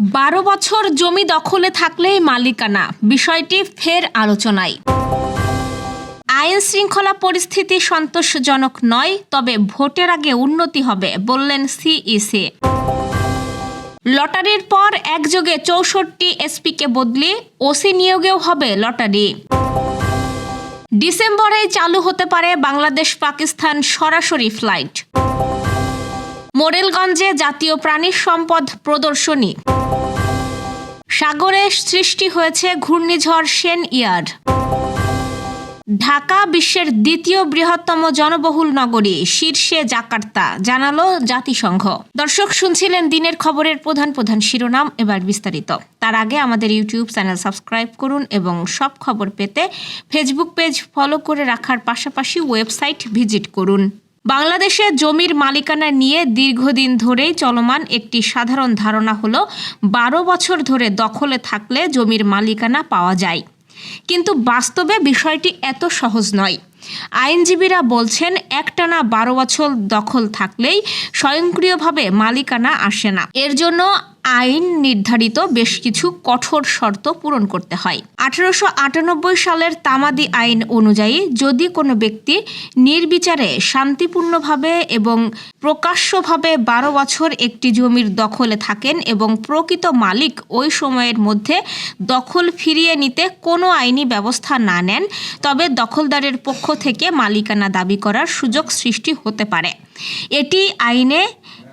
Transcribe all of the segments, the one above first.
বারো বছর জমি দখলে থাকলেই মালিকানা। বিষয়টি ফের আলোচনায়। আইন শৃঙ্খলা পরিস্থিতি সন্তোষজনক নয়, তবে ভোটের আগে উন্নতি হবে, বললেন সিইসি। লটারির পর একযোগে চৌষট্টি এসপিকে বদলি, ওসি নিয়োগেও হবে লটারি। ডিসেম্বরেই চালু হতে পারে বাংলাদেশ পাকিস্তান সরাসরি ফ্লাইট। মোরেলগঞ্জে জাতীয় প্রাণী সম্পদ প্রদর্শনী। সাগরে সৃষ্টি হয়েছে ঘূর্ণিঝড় সেন ইয়ার ঢাকা বিশ্বের দ্বিতীয় বৃহত্তম জনবহুল নগরী শীর্ষে জাকার্তা, জানালো জাতিসংঘ। দর্শক, শুনছিলেন দিনের খবরের প্রধান প্রধান শিরোনাম, এবার বিস্তারিত। তার আগে আমাদের ইউটিউব চ্যানেল সাবস্ক্রাইব করুন এবং সব খবর পেতে ফেসবুক পেজ ফলো করে রাখার পাশাপাশি ওয়েবসাইট ভিজিট করুন। বাংলাদেশে জমির মালিকানা নিয়ে দীর্ঘদিন ধরেই চলমান একটি সাধারণ ধারণা হলো, বারো বছর ধরে দখলে থাকলে জমির মালিকানা পাওয়া যায়। কিন্তু বাস্তবে বিষয়টি এত সহজ নয়। আইনজীবীরা বলছেন, একটানা বারো বছর দখল থাকলেই স্বয়ংক্রিয়ভাবে মালিকানা আসে না। এর জন্য আইন নির্ধারিত বেশ কিছু কঠোর শর্ত পূরণ করতে হয়। আঠারোশো আটানব্বই সালের তামাদি আইন অনুযায়ী যদি কোনো ব্যক্তি নির্বিচারে শান্তিপূর্ণভাবে এবং প্রকাশ্যভাবে বারো বছর একটি জমির দখলে থাকেন এবং প্রকৃত মালিক ওই সময়ের মধ্যে দখল ফিরিয়ে নিতে কোনো আইনি ব্যবস্থা না নেন, তবে দখলদারের পক্ষ থেকে মালিকানা দাবি করার সুযোগ সৃষ্টি হতে পারে। এটি আইনে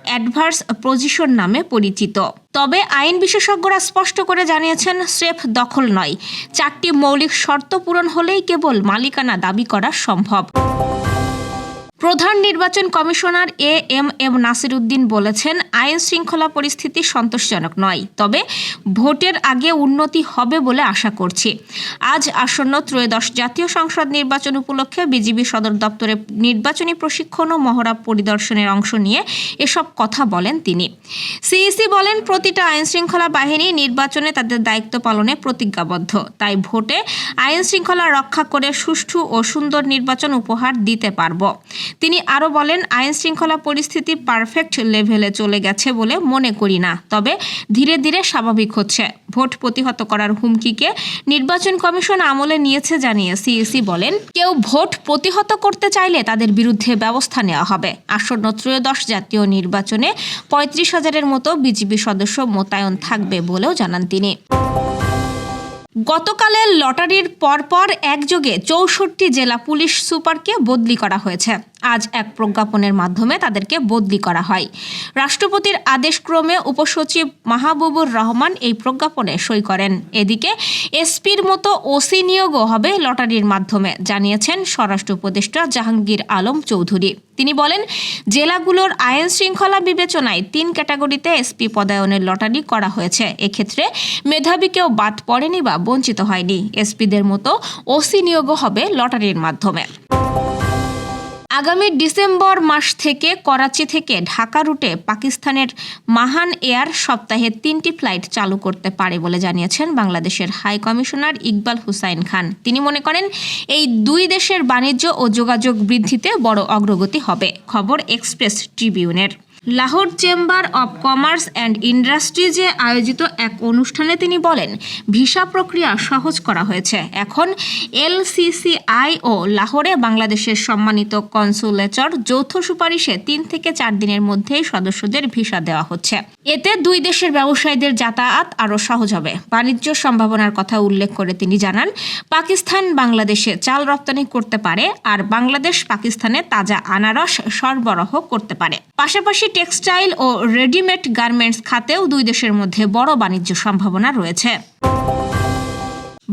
অ্যাডভার্স পজিশন নামে পরিচিত। তবে আইন বিশেষজ্ঞরা স্পষ্ট করে জানিয়েছেন, স্রেফ দখল নয়। চারটি মৌলিক শর্ত পূরণ হলেই কেবল মালিকানা দাবি করা সম্ভব। প্রধান নির্বাচন commissioner A M M Nasir Uddin বলেছেন, আইন শৃঙ্খলা পরিস্থিতি সন্তোষজনক নয়, তবে ভোটের আগে উন্নতি হবে বলে আশা করছি। আজ আসন্ন ত্রয়োদশ জাতীয় সংসদ নির্বাচন উপলক্ষে বিজিবি সদর দপ্তরে নির্বাচনী প্রশিক্ষণ ও মহড়া পরিদর্শনের অংশ নিয়ে এসব কথা বলেন তিনি। সিইসি বলেন, প্রতিটা আইন শৃঙ্খলা বাহিনী নির্বাচনে তাদের দায়িত্ব পালনে প্রতিজ্ঞাবদ্ধ। তাই ভোটে আইন শৃঙ্খলা রক্ষা করে সুষ্ঠু ও সুন্দর নির্বাচন উপহার দিতে পারব। তিনি আরও বলেন, আইন শৃঙ্খলা পরিস্থিতি পারফেক্ট লেভেলে চলে গেছে বলে মনে করি না, তবে ধীরে ধীরে স্বাভাবিক হচ্ছে। ভোট প্রতিহত করার হুমকিকে নির্বাচন কমিশন আমলে নিয়েছে জানিয়ে সিইসি বলেন, কেউ ভোট প্রতিহত করতে চাইলে তাদের বিরুদ্ধে ব্যবস্থা নেওয়া হবে। আসন্ন ত্রয়োদশ জাতীয় নির্বাচনে পঁয়ত্রিশ হাজারের মতো বিজিবি সদস্য মোতায়েন থাকবে বলেও জানান তিনি। গতকালের লটারির পরপর একযোগে চৌষট্টি জেলা পুলিশ সুপারকে বদলি করা হয়েছে। আজ এক প্রজ্ঞাপনের মাধ্যমে তাদেরকে বদলি করা হয়। রাষ্ট্রপতির আদেশক্রমে উপসচিব মাহবুবুর রহমান এই প্রজ্ঞাপনে সই করেন। এদিকে এসপির মতো ওসি নিয়োগও হবে লটারির মাধ্যমে, জানিয়েছেন স্বরাষ্ট্র উপদেষ্টা জাহাঙ্গীর আলম চৌধুরী। তিনি বলেন, জেলাগুলোর আইন শৃঙ্খলা বিবেচনায় তিন ক্যাটাগরিতে এসপি পদায়নের লটারি করা হয়েছে। এক্ষেত্রে মেধাবী কেউ বাদ পড়েনি বা বঞ্চিত হয়নি। এসপিদের মতো ওসি নিয়োগও হবে লটারির মাধ্যমে। আগামী ডিসেম্বর মাস থেকে করাচি থেকে ঢাকা রুটে পাকিস্তানের মাহান এয়ার সপ্তাহে তিনটি ফ্লাইট চালু করতে পারে বলে জানিয়েছেন বাংলাদেশের হাই কমিশনার ইকবাল হুসাইন খান। তিনি মনে করেন, এই দুই দেশের বাণিজ্য ও যোগাযোগ বৃদ্ধিতে বড় অগ্রগতি হবে। খবর express ট্রিবিউনের। Lahore chamber of commerce and ইন্ডাস্ট্রিজে আয়োজিত এক অনুষ্ঠানে তিনি বলেন, ভিসা প্রক্রিয়া সহজ করা হয়েছে। এখন এলসিসিআই ও লাহোরে বাংলাদেশের সম্মানিত কনসুলেটর যৌথ সুপারিশে তিন থেকে চার দিনের মধ্যেই সদস্যদের ভিসা দেওয়া হচ্ছে। এতে দুই দেশের ব্যবসায়ীদের যাতায়াত আরও সহজ হবে। বাণিজ্য সম্ভাবনার কথা উল্লেখ করে তিনি জানান, পাকিস্তান বাংলাদেশে চাল রপ্তানি করতে পারে আর বাংলাদেশ পাকিস্তানে তাজা আনারস সরবরাহ করতে পারে। পাশাপাশি টেক্সটাইল ও রেডিমেড গার্মেন্টস খাতেও দুই দেশের মধ্যে বড় বাণিজ্য সম্ভাবনা রয়েছে।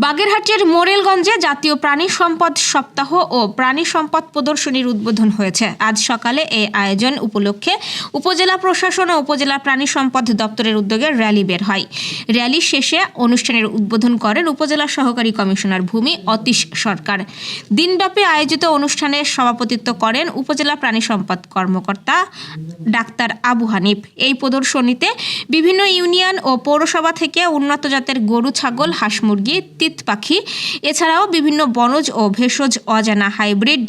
বাগেরহাটের মোরেলগঞ্জে জাতীয় প্রাণী সম্পদ সপ্তাহ ও প্রাণী সম্পদ প্রদর্শনীর উদ্বোধন হয়েছে। আজ সকালে এই আয়োজন উপলক্ষে উপজেলা প্রশাসন ও উপজেলা প্রাণী সম্পদ দপ্তরের উদ্যোগে র্যালি বের হয়। র্যালি শেষে অনুষ্ঠানের উদ্বোধন করেন উপজেলা সহকারী কমিশনার ভূমি অতীশ সরকার। দিনব্যাপী আয়োজিত অনুষ্ঠানে সভাপতিত্ব করেন উপজেলা প্রাণী সম্পদ কর্মকর্তা ডাক্তার আবু হানিফ। এই প্রদর্শনীতে বিভিন্ন ইউনিয়ন ও পৌরসভা থেকে উন্নত জাতের গরু, ছাগল, হাঁস, মুরগি তিত পাখি। এছাড়াও বিভিন্ন বনজ ও ভেষজ অজানা হাইব্রিড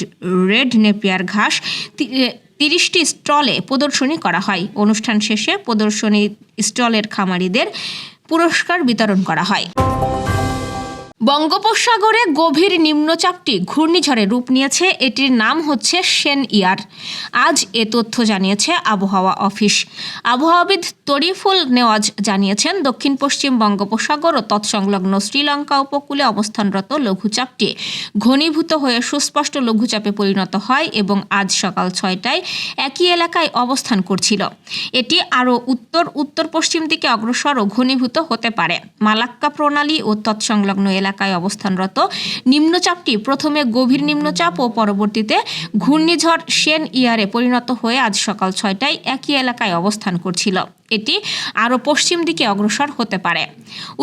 রেড নেপিয়ার ঘাস তিরিশটি স্টলে প্রদর্শনী করা হয়। অনুষ্ঠান শেষে প্রদর্শনী স্টলের খামারিদের পুরস্কার বিতরণ করা হয়। বঙ্গোপসাগরে গভীর নিম্নচাপটি ঘূর্ণিঝড়ে রূপ নিয়েছে। এটির নাম হচ্ছে সেন ইয়ার আজ এ তথ্য জানিয়েছে আবহাওয়া অফিস। আবহাওয়াবিদ তরিফুল নেওয়াজ জানিয়েছেন, দক্ষিণ পশ্চিম বঙ্গোপসাগর ও তৎসংলগ্ন শ্রীলঙ্কা উপকূলে অবস্থানরত লঘুচাপটি ঘনীভূত হয়ে সুস্পষ্ট লঘুচাপে পরিণত হয় এবং আজ সকাল ছয়টায় একই এলাকায় অবস্থান করছিল। এটি আরও উত্তর উত্তর পশ্চিম দিকে অগ্রসর ও ঘনীভূত হতে পারে। মালাক্কা প্রণালী ও তৎসংলগ্ন এলাকায় অবস্থানরত। নিম্নচাপটি প্রথমে গভীর নিম্নচাপ ও পরবর্তীতে ঘূর্ণিঝড় সেন ইয়ারে পরিণত হয়ে আজ সকাল ছয়টায় একই এলাকায় অবস্থান করছিল। এটি আরও পশ্চিম দিকে অগ্রসর হতে পারে।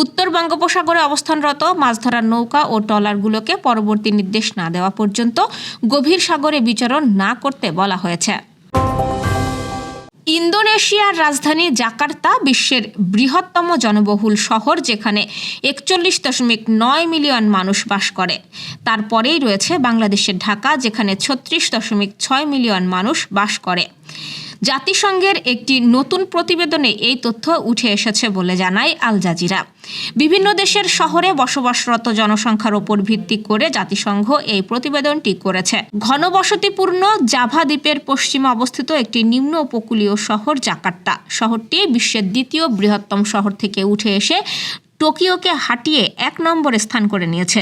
উত্তর বঙ্গোপসাগরে অবস্থানরত মাছ ধরার নৌকা ও ট্রলারগুলোকে পরবর্তী নির্দেশ না দেওয়া পর্যন্ত গভীর সাগরে বিচরণ না করতে বলা হয়েছে। ইন্দোনেশিয়ার রাজধানী জাকার্তা বিশ্বের বৃহত্তম জনবহুল শহর, যেখানে একচল্লিশ দশমিক নয় মিলিয়ন মানুষ বাস করে। তারপরেই রয়েছে বাংলাদেশের ঢাকা, যেখানে ছত্রিশ দশমিক ছয় মিলিয়ন মানুষ বাস করে। জাতিসংঘের একটি নতুন প্রতিবেদনে এই তথ্য উঠে এসেছে বলে জানায় আল জাজিরা। বিভিন্ন দেশের শহরে বসবাসরত জনসংখ্যার ওপর ভিত্তি করে জাতিসংঘ এই প্রতিবেদনটি করেছে। ঘনবসতিপূর্ণ জাভা দ্বীপের পশ্চিমে অবস্থিত একটি নিম্ন উপকূলীয় শহর জাকার্তা। শহরটি বিশ্বের দ্বিতীয় বৃহত্তম শহর থেকে উঠে এসে টোকিওকে হাঁটিয়ে এক নম্বরে স্থান করে নিয়েছে।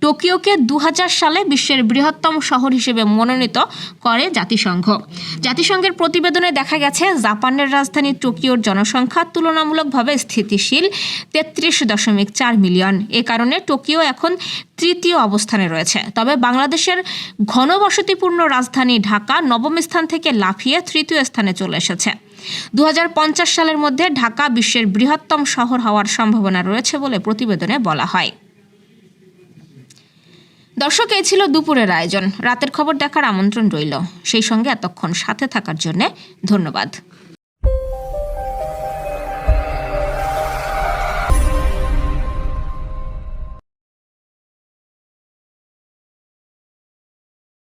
টোকিওকে দু হাজার সালে বিশ্বের বৃহত্তম শহর হিসেবে মনোনীত করে জাতিসংঘ। জাতিসংঘের প্রতিবেদনে দেখা গেছে, জাপানের রাজধানী টোকিওর জনসংখ্যা তুলনামূলকভাবে স্থিতিশীল, তেত্রিশ দশমিক চার মিলিয়ন। এ কারণে টোকিও এখন তৃতীয় অবস্থানে রয়েছে। তবে বাংলাদেশের ঘনবসতিপূর্ণ রাজধানী ঢাকা নবম স্থান থেকে লাফিয়ে তৃতীয় স্থানে চলে এসেছে। দু হাজার পঞ্চাশ সালের মধ্যে ঢাকা বিশ্বের বৃহত্তম শহর হওয়ার সম্ভাবনা রয়েছে বলে প্রতিবেদনে বলা হয়। দর্শক, এই ছিল দুপুরের আয়োজন। রাতের খবর দেখার আমন্ত্রণ রইল। সেই সঙ্গে এতক্ষণ সাথে থাকার জন্য ধন্যবাদ।